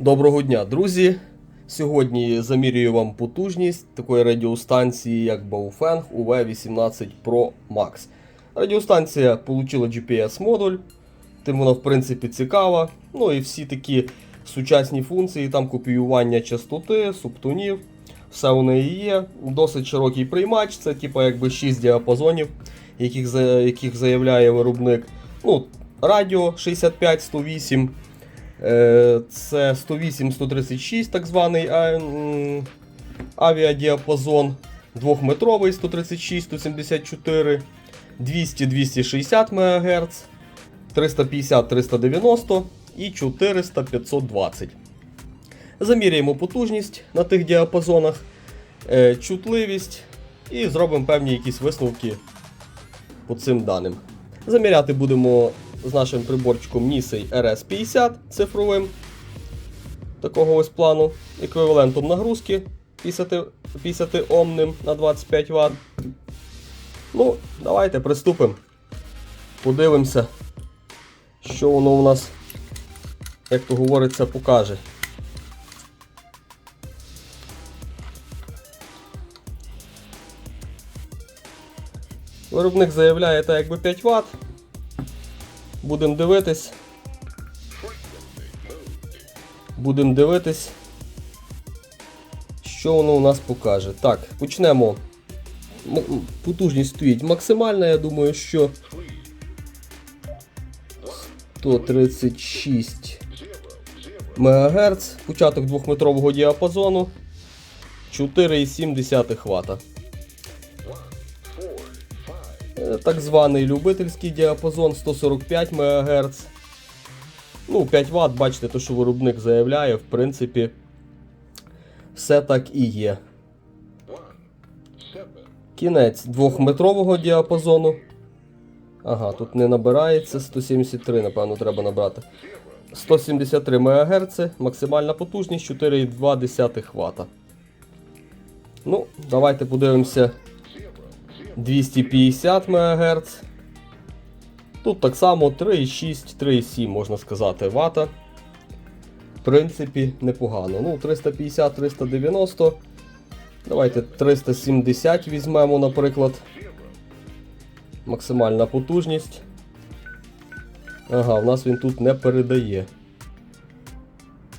Доброго дня, друзі! Сьогодні замірюю вам потужність такої радіостанції, як Baofeng UV18 Pro Max. Радіостанція отримала GPS-модуль, тим вона в принципі цікава. Ну і всі такі сучасні функції, там копіювання частоти, субтонів, все у неї є. Досить широкий приймач, це типу якби 6 діапазонів, яких, яких заявляє виробник. Ну, радіо 65-108. Е, Це 108-136, так званий авіадіапазон, двохметровий 136-174, 200-260 МГц, 350-390 і 400-520. Заміряємо потужність на тих діапазонах, е, чутливість і зробимо певні якісь висновки по цим даним. Заміряти будемо з нашим приборчиком Nisei RS50 цифровим такого ось плану, еквівалентом нагрузки 50, 50 омним на 25 Вт. Ну, давайте приступимо. Подивимося, що воно у нас, як то говориться, покаже. Виробник заявляє так якби 5 Вт. Будемо дивитись. Будемо дивитись, що воно у нас покаже. Так, почнемо. Потужність стоїть максимальна, я думаю, що 136 МГц, початок 2-метрового діапазону, 4,7 Вт. Е, Так званий любительський діапазон 145 МГц. Ну, 5 Вт, бачите, то, що виробник заявляє, в принципі, все так і є. Кінець 2-метрового діапазону. Ага, тут не набирається 173, напевно, треба набрати. 173 МГц, максимальна потужність 4,2 Вт. Ну, давайте подивимося 250 МГц. Тут так само 3,6, 3,7 можна сказати вата. В принципі, непогано. Ну, 350, 390. Давайте 370 візьмемо, наприклад. Максимальна потужність. Ага, в нас він тут не передає.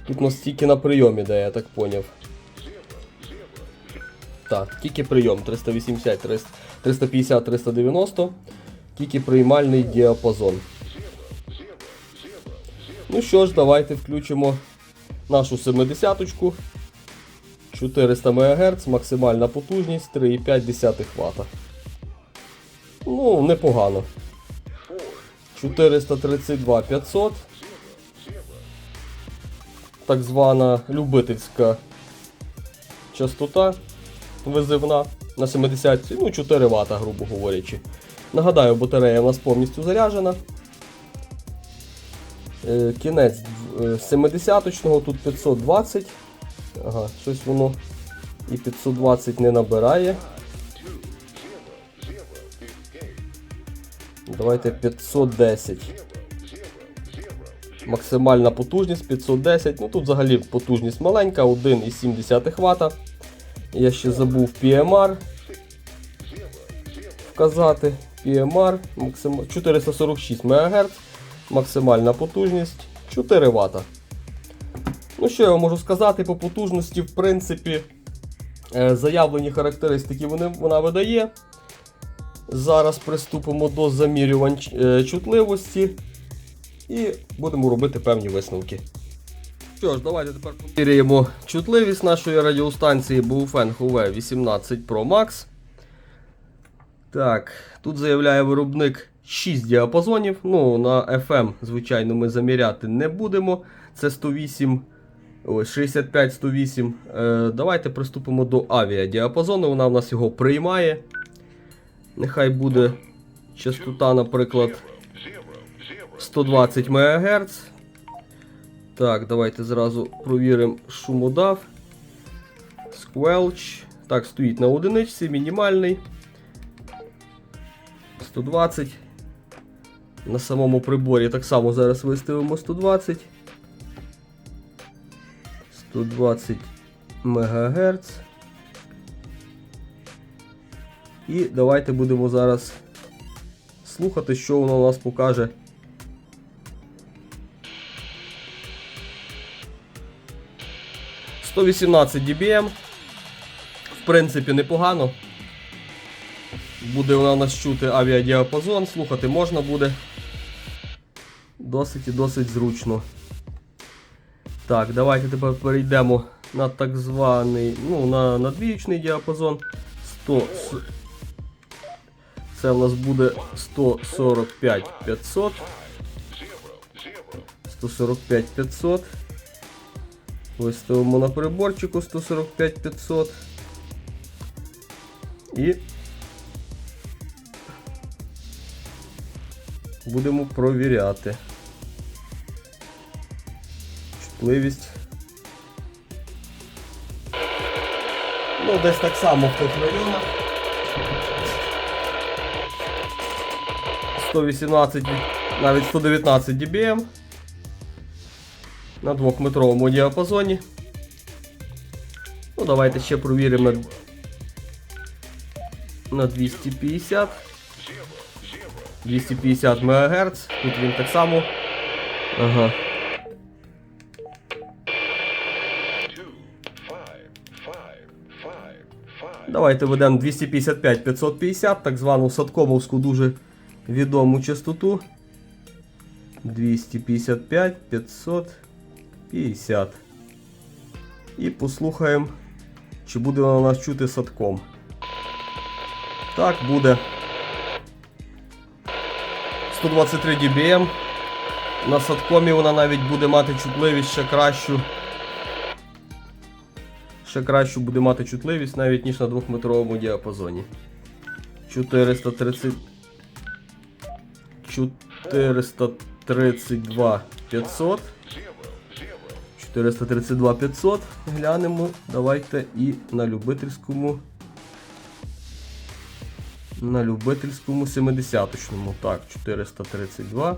Тут у нас тільки на прийомі, де я так поняв. Так, тільки прийом 380, 300, 350, 390, тільки приймальний діапазон. Ну що ж, давайте включимо нашу 70-ку. 400 МГц, максимальна потужність 3,5 Вт. Ну, непогано. 432 500. Так звана любительська частота визивна на 70, ну 4 Вт, грубо говорячи. Нагадаю, батарея у нас повністю заряджена. Е, Кінець 70-го, тут 520. Ага, щось воно і 520 не набирає. Давайте 510. Максимальна потужність 510. Ну тут взагалі потужність маленька, 1,7 Вт. Я ще забув PMR вказати. PMR 446 МГц, максимальна потужність 4 Вт. Ну, що я можу сказати по потужності, в принципі, е, заявлені характеристики вона видає. Зараз приступимо до замірювань е, чутливості і будемо робити певні висновки. Що ж, давайте тепер поміряємо чутливість нашої радіостанції Baofeng UV18 Pro Max. Так, тут заявляє виробник 6 діапазонів. Ну, на FM, звичайно, ми заміряти не будемо. Це 108, 65-108. Е, давайте приступимо до авіадіапазону. Вона в нас його приймає. Нехай буде частота, наприклад, 120 МГц. Так, давайте зразу провіримо шумодав. Squelch. Так, стоїть на одиничці, мінімальний. 120. На самому приборі так само зараз виставимо 120. 120 МГц. І давайте будемо зараз слухати, що воно у нас покаже. «118 dBm. В принципі, непогано. Буде вона нас чути авіадіапазон, слухати можна буде. Досить і досить зручно. Так, давайте тепер перейдемо на так званий, ну, на, на діапазон. 100, це у нас буде 145 500. 145 500. Ось ставимо на приборчику 145 500. І будемо провіряти. Чутливість. Ну, десь так само в тих районах. 118, навіть 119 dBm на двохметровому діапазоні. Ну, давайте ще провіримо на, на 250. 250 МГц. Тут він так само. Ага. Давайте ведемо 255-550, так звану садкомовську дуже відому частоту. 255 550. І послухаємо, чи буде вона нас чути садком. Так, буде. 123 dBm. На садкомі вона навіть буде мати чутливість ще кращу. Ще кращу буде мати чутливість навіть ніж на 2-метровому діапазоні. 430. 432 500. 432 500. Глянемо. Давайте і на любительському. На любительському 70-чному. Так, 432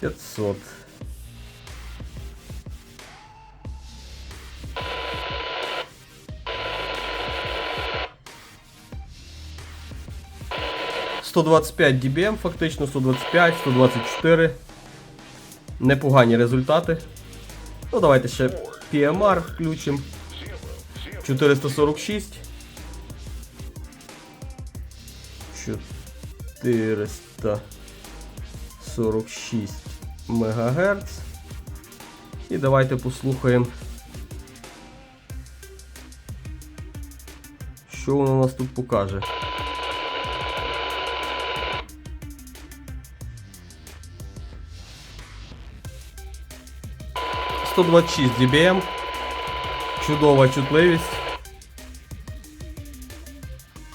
500. – 125 dBm, фактично 125, 124. Непогані результати. Ну, давайте ще PMR включимо. 446. 446 МГц. І давайте послухаємо, що воно у нас тут покаже. – 126 dBm. Чудова чутливість.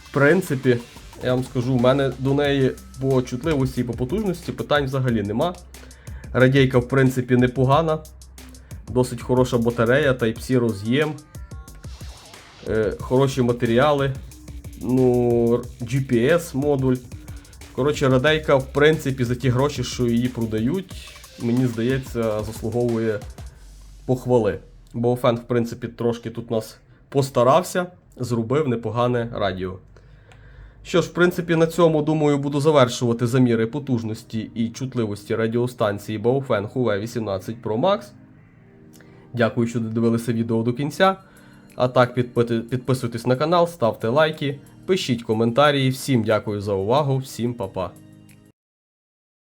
В принципі, я вам скажу, у мене до неї по чутливості і по потужності питань взагалі нема. Радійка, в принципі, непогана. Досить хороша батарея, Type-C роз'єм. Е, хороші матеріали. Ну, GPS модуль. Коротше, радейка, в принципі, за ті гроші, що її продають, мені здається, заслуговує похвали. Бо фен, в принципі, трошки тут нас постарався, зробив непогане радіо. Що ж, в принципі, на цьому, думаю, буду завершувати заміри потужності і чутливості радіостанції Baofeng Huawei 18 Pro Max. Дякую, що додивилися відео до кінця. А так, підписуйтесь на канал, ставте лайки, пишіть коментарі. Всім дякую за увагу, всім па-па.